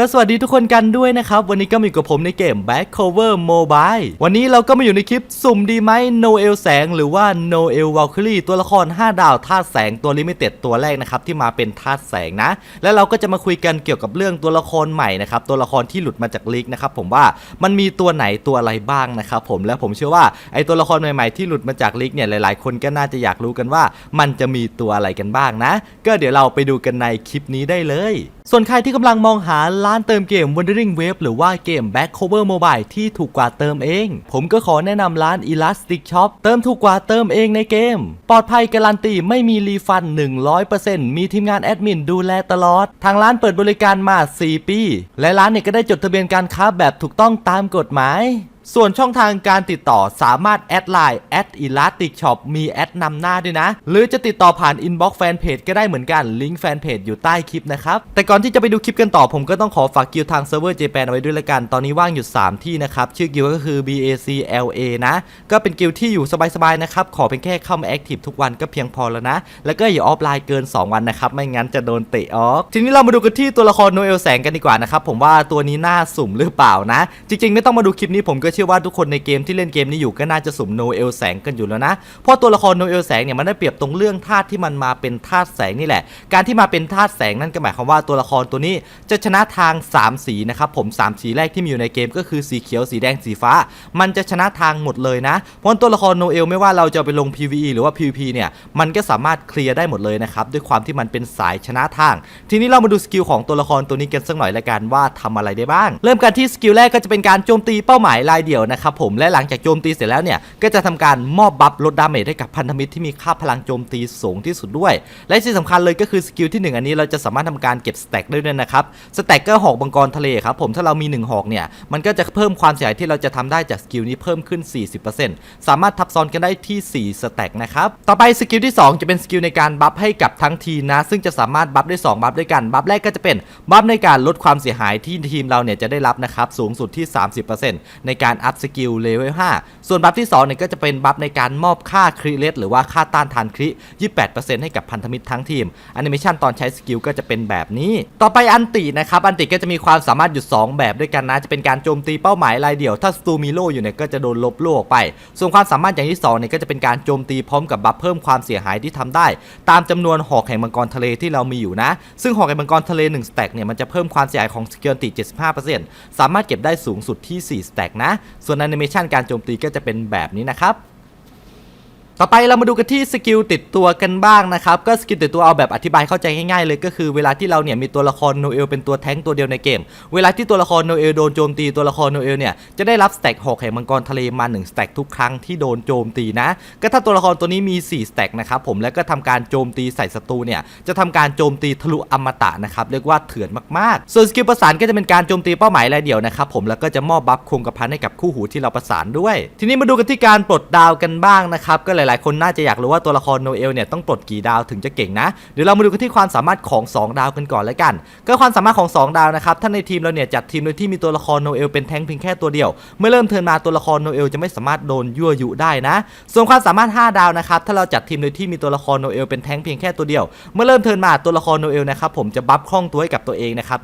ก็สวัสดีทุกคนกันด้วยนะครับ วันนี้ก็มาอยู่กับผมในเกม Back Cover Mobile วันนี้เราก็มาอยู่ในคลิปสุ่มดีไหมโนเอลแสงหรือว่าโนเอลว a ลคิรีตัวละคร 5 ดาวธาตุแสงตัวลิมิเต็ดตัวแรกนะครับ ที่มาเป็นธาตุแสงนะ แล้วเราก็จะมาคุยกันเกี่ยวกับเรื่องตัวละครใหม่นะครับ ตัวละครที่หลุดมาจากลีกนะครับผมว่ามันมีตัวไหนตัวอะไรบ้างนะครับผมและผมเชื่อว่าไอตัวละครใหม่ๆที่หลุดมาจากลีกเนี่ยหลายๆ คนก็น่าจะอยากรู้กันว่า มันจะมีตัวอะไรกันบ้างนะ ก็เดี๋ยวเราไปดูกันในคลิปนี้ได้เลย ส่วนใครที่กำลังมองหาร้านเติมเกม Wandering Wave หรือว่าเกม Back Cover Mobile ที่ถูกกว่าเติมเอง ผมก็ขอแนะนำร้าน Elastic Shop เติมถูกกว่าเติมเองในเกม ปลอดภัยการันตีไม่มีรีฟัน 100%มีทีมงานแอดมินดูแลตลอด ทางร้านเปิดบริการมา 4 ปี และร้านเนี่ยก็ได้จดทะเบียนการค้าแบบถูกต้องตามกฎหมาย ส่วนช่องทางการติดต่อสามารถแอดไลน์แอดอีลาติกช็อปมีแอดนำหน้าด้วยนะ หรือจะติดต่อผ่านอินบ็อกซ์แฟนเพจก็ได้เหมือนกันลิงก์แฟนเพจอยู่ใต้คลิปนะครับ แต่ก่อนที่จะไปดูคลิปกันต่อผมก็ต้องขอฝากกิลทางเซิร์ฟเวอร์ JPAN เอาไว้ด้วยละกัน ตอนนี้ว่างอยู่ 3 ที่นะครับ ชื่อกิลก็คือ BACLA นะ ก็เป็นกิลที่อยู่สบายๆนะครับ ขอเพียงแค่เข้ามาแอคทีฟทุกวันก็เพียงพอแล้วนะ แล้วก็อย่าออฟไลน์เกิน 2 วันนะครับไม่งั้นจะโดนเตะออกทีนี้เรามาดูกันที่ตัวละครโนเอลแสงกันดีกว่านะครับผมว่าตัวนี้น่าสุ่มหรือเปล่านะ จริง ๆ ไม่ต้องมาดูคลิปนี้ผมก็เชื่อว่าทุกคนในเกมที่เล่นเกมนี้อยู่ก็น่าจะสุ่มโนเอลแสงกันอยู่แล้วนะ เพราะตัวละครโนเอลแสงเนี่ยมันได้เปรียบตรงเรื่องธาตุที่มันมาเป็นธาตุแสงนี่แหละ การที่มาเป็นธาตุแสงนั่นก็หมายความว่าตัวละครตัวนี้จะชนะทาง 3 สีนะครับผม 3 สีแรกที่มีอยู่ในเกมก็คือสีเขียวสีแดงสีฟ้า มันจะชนะทางหมดเลยนะ เพราะตัวละครโนเอลไม่ว่าเราจะไปลง PVE หรือว่า PVP เนี่ยมันก็สามารถเคลียร์ได้หมดเลยนะครับด้วยความที่มันเป็นสายชนะทาง ทีนี้เรามาดูสกิลของตัวละครตัวนี้กันสักหน่อยละกันว่าทำอะไรได้บ้าง เริ่มกันที่สกิลแรกก็จะเป็นการโจมตีเป้าหมายรายเดียวนะครับผมและหลังจากโจมตีเสร็จแล้วเนี่ยก็จะทำการมอบบัฟลดดาเมจให้กับพันธมิตรที่มีค่าพลังโจมตีสูงที่สุดด้วย และที่สำคัญเลยก็คือสกิลที่หนึ่งอันนี้เราจะสามารถทำการเก็บสแต็กได้ด้วยนะครับสแต็กก็หอกบังกรทะเลครับผมถ้าเรามีหนึ่งหอกเนี่ยมันก็จะเพิ่มความเสียหายที่เราจะทำได้จากสกิลนี้เพิ่มขึ้น 40%สามารถทับซ้อนกันได้ที่ 4 สแต็กนะครับต่อไปสกิลที่ 2 จะเป็นสกิลในการบัฟให้กับทั้งทีนะ ซึ่งจะสามารถบัฟได้ 2 บัฟด้วยกันบัฟแรกก็จะเป็นบัฟในการลดความเสียหายที่ทีมเราเนี่ยจะได้รับนะครับสูงสุดที่ 30%ในการการอัพสกิลเลเวล5ส่วนบัฟที่2เนี่ยก็จะเป็นบัฟในการมอบค่าคริเลตหรือว่าค่าต้านทานคริ 28%ให้กับพันธมิตรทั้งทีมแอนิเมชันตอนใช้สกิลก็จะเป็นแบบนี้ ต่อไปอันตินะครับ อันติก็จะมีความสามารถอยู่2แบบด้วยกันนะ จะเป็นการโจมตีเป้าหมายรายเดี่ยว ถ้าสตูมีโลอยู่เนี่ยก็จะโดนลบโลออกไป ส่วนความสามารถอย่างที่2เนี่ยก็จะเป็นการโจมตีพร้อมกับบัฟเพิ่มความเสียหายที่ทำได้ ตามจำนวนหอกแห่งมังกรทะเลที่เรามีอยู่นะ ซึ่งหอกแห่งมังกรทะเล1สแต็กเนี่ยมันจะเพิ่มความเสียหายของสกิลติ75%สามารถเก็บได้สูงสุดที่4สแต็กนะส่วนแอนิเมชันการโจมตีก็จะเป็นแบบนี้นะครับ ต่อไปเรามาดูกันที่สกิลติดตัวกันบ้างนะครับ ก็สกิลติดตัวเอาแบบอธิบายเข้าใจง่ายๆเลยก็คือเวลาที่เราเนี่ยมีตัวละครโนเอลเป็นตัวแท้งตัวเดียวในเกม เวลาที่ตัวละครโนเอลโดนโจมตีตัวละครโนเอลเนี่ยจะได้รับสแต็กหกแห่งมังกรทะเลมา1สแต็กทุกครั้งที่โดนโจมตีนะ ก็ถ้าตัวละครตัวนี้มี4สแต็กนะครับผมแล้วก็ทำการโจมตีใส่ศัตรูเนี่ยจะทำการโจมตีทะลุอมตะนะครับเรียกว่าเถื่อนมากๆ ส่วนสกิลประสานก็จะเป็นการโจมตีเป้าหมายรายเดียวนะครับผมแล้วก็จะมอบบัฟคงกระพันให้กับคู่หูที่เราประสานด้วย ทีนี้มาดูกันที่การปลดดาวกันบ้างนะครับก็หลายๆ คนน่าจะอยากรู้ว่าตัวละครโนเอลเนี่ยต้องปลดกี่ดาวถึงจะเก่งนะ เดี๋ยวเรามาดูกันที่ความสามารถของ 2 ดาวกันก่อนแล้วกัน ก็ความสามารถของ 2 ดาวนะครับ ถ้าในทีมเราเนี่ยจัดทีมโดยที่มีตัวละครโนเอลเป็นแทงเพียงแค่ตัวเดียว เมื่อเริ่มเทิร์นมาตัวละครโนเอลจะไม่สามารถโดนยั่วยุได้นะ ส่วนความสามารถ 5 ดาวนะครับ ถ้าเราจัดทีมโดยที่มีตัวละครโนเอลเป็นแทงเพียงแค่ตัวเดียว เมื่อเริ่มเทิร์นมาตัวละครโนเอลนะครับผมจะบัฟคล่องตัวให้กับตัวเองนะครับ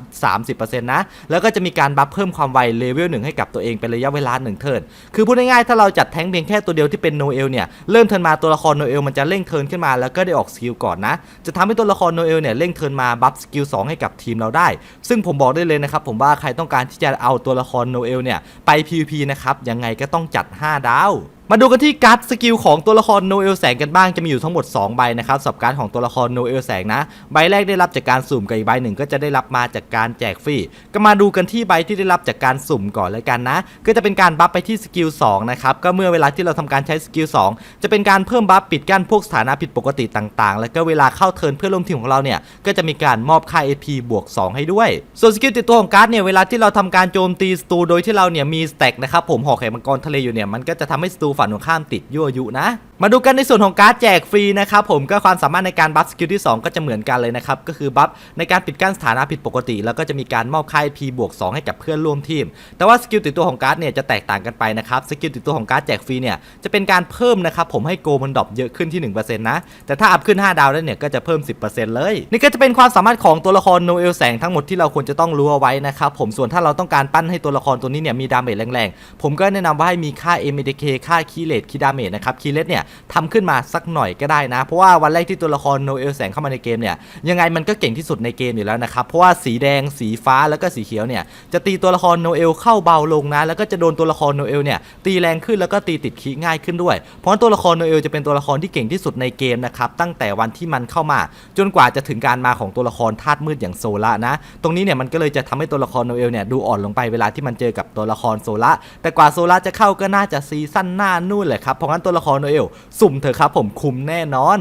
30%นะ แล้วก็จะมีการบัฟเพิ่มความไวเลเวลหนึ่งให้กับตัวเองเป็นระยะเวลา1เทินคือพูดง่ายๆถ้าเราจัดแทงเพียงแค่ตัวเดียวที่เป็นโนเอลเนี่ยเริ่มเทิร์นมาตัวละครโนเอลมันจะเร่งเทิร์นขึ้นมาแล้วก็ได้ออกสกิลก่อนนะ จะทำให้ตัวละครโนเอลเนี่ยเร่งเทิร์นมาบัฟสกิล2ให้กับทีมเราได้ ซึ่งผมบอกได้เลยนะครับผมว่าใครต้องการที่จะเอาตัวละครโนเอลเนี่ยไป PVP นะครับยังไงก็ต้องจัด 5 ดาว มาดูกันที่การ์ดสกิลของตัวละครโนเอลแสงกันบ้างจะมีอยู่ทั้งหมด 2 ใบนะครับสำหรับการ์ดของตัวละครโนเอลแสงนะ ใบแรกได้รับจากการสุ่มกับอีกใบหนึ่งก็จะได้รับมาจากการแจกฟรีก็มาดูกันที่ใบที่ได้รับจากการสุ่มก่อนเลยกันนะ ก็จะเป็นการบัฟไปที่สกิล2นะครับก็เมื่อเวลาที่เราทำการใช้สกิล2จะเป็นการเพิ่มบัฟปิดกั้นพวกสถานะผิดปกติต่างๆ แล้วก็เวลาเข้าเทิร์นเพื่อนร่วมทีมของเราเนี่ยก็จะมีการมอบค่า AP บวก 2 ให้ด้วย ส่วนสกิลติดตัวของการ์ดเนี่ยเวลาที่เราทำการโจมตีสตูโดยที่เราเนี่ยมีสแต็กนะครับผมหอกแห่งมังกรทะเลอยู่เนี่ยมันก็จะทำให้สตูฝั่งตรงข้ามติดยั่วยุนะ มาดูกันในส่วนของการ์ดแจกฟรีนะครับผมก็ความสามารถในการบัฟสกิลที่ 2 ก็จะเหมือนกันเลยนะครับก็คือบัฟในการปิดกั้นสถานะผิดปกติ แล้วก็จะมีการมอบค่าย P บวก2ให้กับเพื่อนร่วมทีม แต่ว่าสกิลติดตัวของการ์ดเนี่ยจะแตกต่างกันไปนะครับสกิลติดตัวของการ์ดแจกฟรีเนี่ยจะเป็นการเพิ่มนะครับผมให้โกมันดรอปเยอะขึ้นที่1%นะแต่ถ้าอัพขึ้น 5 ดาวแล้วเนี่ยก็จะเพิ่ม 10%เลย นี่ก็จะเป็นความสามารถของตัวละครโนเอลแสงทั้งหมดที่เราควรจะต้องรู้เอาไว้นะครับผมส่วนถ้าเราต้องการปั้นให้ตัวละครตัวนี้เนี่ยมีดาเมจแรงๆผมก็แนะนำว่าให้มีค่า MDK ค่าคีเลตคีดาเมจนะครับคีเลตเนี่ยทำขึ้นมาสักหน่อยก็ได้นะ เพราะว่าวันแรกที่ตัวละครโนเอลแสงเข้ามาในเกมเนี่ยยังไงมันก็เก่งที่สุดในเกมอยู่แล้วนะครับเพราะว่าสีแดงสีฟ้าแล้วก็สีเขียวเนี่ยจะตีตัวละครโนเอลเข้าเบาลงนะแล้วก็จะโดนตัวละครโนเอลเนี่ยตีแรงขึ้นแล้วก็ตีติดคีง่ายขึ้นด้วย เพราะตัวละครโนเอลจะเป็นตัวละครที่เก่งที่สุดในเกมนะครับตั้งแต่วันที่มันเข้ามา จนกว่าจะถึงการมาของตัวละครธาตุมืดอย่างโซล่านะ ตรงนี้เนี่ยมันก็เลยจะทำให้ตัวละครโนเอลเนี่ยดูอ่อนลงไปเวลาที่มันเจอกับตัวละครโซล่าแต่กว่าโซล่าจะเข้าก็น่าจะซีซั่นหน้านู่นแหละครับเพราะงั้นตัวละครโนเอลสุ่มเถอะครับผมคุมแน่นอน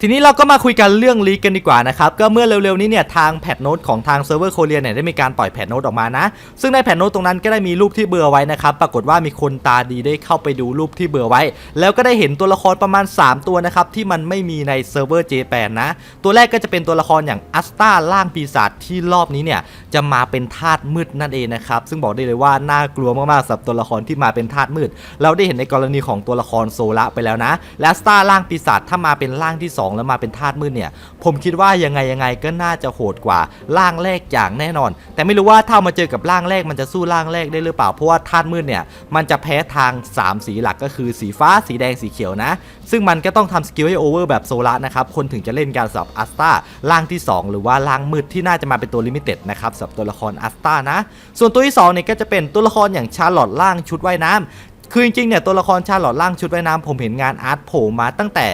ทีนี้เราก็มาคุยกันเรื่องลีกกันดีกว่านะครับ ก็เมื่อเร็วๆนี้เนี่ยทางแพทโนตของทางเซิร์ฟเวอร์โคเรียเนี่ยได้มีการปล่อยแพทโนตออกมานะ ซึ่งในแพทโนตตรงนั้นก็ได้มีรูปที่เบลอไว้นะครับ ปรากฏว่ามีคนตาดีได้เข้าไปดูรูปที่เบลอไว้ แล้วก็ได้เห็นตัวละครประมาณ 3 ตัวนะครับ ที่มันไม่มีในเซิร์ฟเวอร์เจแปนนะ ตัวแรกก็จะเป็นตัวละครอย่างอัสตาล่างปีศาจที่รอบนี้เนี่ยจะมาเป็นธาตุมืดนั่นเองนะครับ ซึ่งบอกได้เลยว่าน่ากลัวมากๆสำหรับตัวละครที่มาเป็นธาตุมืด เราได้เห็นในกรณีของตัวละครโซละไปแล้วนะและอัสตาล่างปีศาจถ้ามาเป็นร่างที่สองแล้วมาเป็นธาตุมืดเนี่ย ผมคิดว่ายังไงยังไงก็น่าจะโหดกว่าร่างแรกอย่างแน่นอน แต่ไม่รู้ว่าถ้ามาเจอกับร่างแรกมันจะสู้ร่างแรกได้หรือเปล่าเพราะว่าธาตุมืดเนี่ยมันจะแพ้ทาง 3 สีหลักก็คือสีฟ้าสีแดงสีเขียวนะ ซึ่งมันก็ต้องทำสกิลให้โอเวอร์แบบโซลานะครับคนถึงจะเล่นการสำหรับอัสตาร่างที่ 2 หรือว่าร่างมืดที่น่าจะมาเป็นตัวลิมิเต็ดนะครับสำหรับตัวละครอัสตานะส่วนตัวที่2เนี่ยก็จะเป็นตัวละครอย่างชาร์ลอตร่างชุดว่ายน้ำคือจริงๆเนี่ยตัวละครชาร์ลอตล่างชุดว่ายน้ำผมเห็นงานอาร์ตโผล่มาตั้งแต่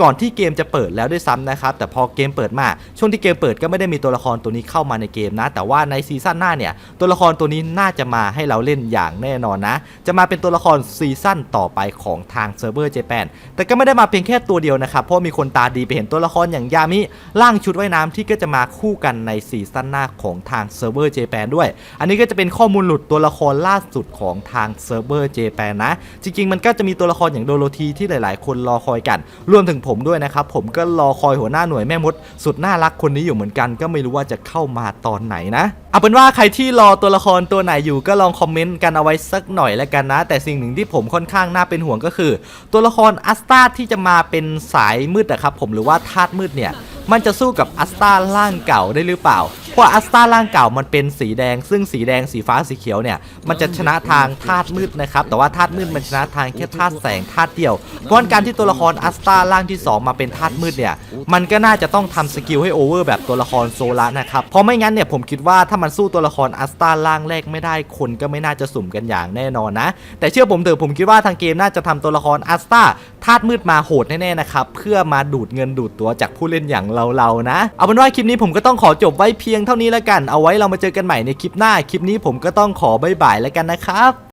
ก่อนที่เกมจะเปิดแล้วด้วยซ้ำนะครับแต่พอเกมเปิดมาช่วงที่เกมเปิดก็ไม่ได้มีตัวละครตัวนี้เข้ามาในเกมนะ แต่ว่าในซีซั่นหน้าเนี่ยตัวละครตัวนี้น่าจะมาให้เราเล่นอย่างแน่นอนนะ จะมาเป็นตัวละครซีซั่นต่อไปของทางเซิร์ฟเวอร์เจแปนแต่ก็ไม่ได้มาเพียงแค่ตัวเดียวนะครับเพราะมีคนตาดีไปเห็นตัวละครอย่างยามิร่างชุดว่ายน้ำที่ก็จะมาคู่กันในซีซั่นหน้าของทางเซิร์ฟเวอร์เจแปนด้วย อันนี้ก็จะเป็นข้อมูลหลุดตัวละครล่าสุดของทางเซิร์ฟเวอร์เจแปนนะ จริงๆ มันก็จะมีตัวละครอย่างโดโรธีที่หลาย ๆ คนรอคอยกัน รวมถึงผมด้วยนะครับ ผมก็รอคอยหัวหน้าหน่วยแม่มด สุดน่ารักคนนี้อยู่เหมือนกัน ก็ไม่รู้ว่าจะเข้ามาตอนไหนนะเอาเป็นว่าใครที่รอตัวละครตัวไหนอยู่ก็ลองคอมเมนต์กันเอาไว้สักหน่อยแล้วกันนะ แต่สิ่งหนึ่งที่ผมค่อนข้างน่าเป็นห่วงก็คือ ตัวละครอัสตาที่จะมาเป็นสายมืดนะครับผมหรือว่าธาตุมืดเนี่ยมันจะสู้กับอัสตาร่างเก่าได้หรือเปล่า เพราะอัสตาร่างเก่ามันเป็นสีแดง ซึ่งสีแดงสีฟ้าสีเขียวเนี่ยมันจะชนะทางธาตุมืดนะครับแต่ว่าธาตุมืดมันชนะทางแค่ธาตุแสงธาตุเดียวเพราะการที่ตัวละครอัสตาร่างที่ 2 มาเป็นธาตุมืดเนี่ยมันก็น่าจะต้องทำสกิลให้โอเวอร์แบบตัวละครโซลานะครับเพราะไม่งั้นเนี่ยผมคิดว่าถ้ามันสู้ตัวละครอัสตาร่างแรกไม่ได้คนก็ไม่น่าจะสุ่มกันอย่างแน่นอนนะ แต่เชื่อผมเถอะผมคิดว่าทางเกมน่าจะทำตัวละครอัสตาธาตุมืดมาโหดแน่ๆนะครับเพื่อมาดูดเงินดูดตัวจากผู้เล่นอย่างเราๆนะ เอาเป็นว่าคลิปนี้ผมก็ต้องขอจบไว้เพียงเท่านี้แล้วกัน เอาไว้เรามาเจอกันใหม่ในคลิปหน้า คลิปนี้ผมก็ต้องขอบายบายแล้วกันนะครับ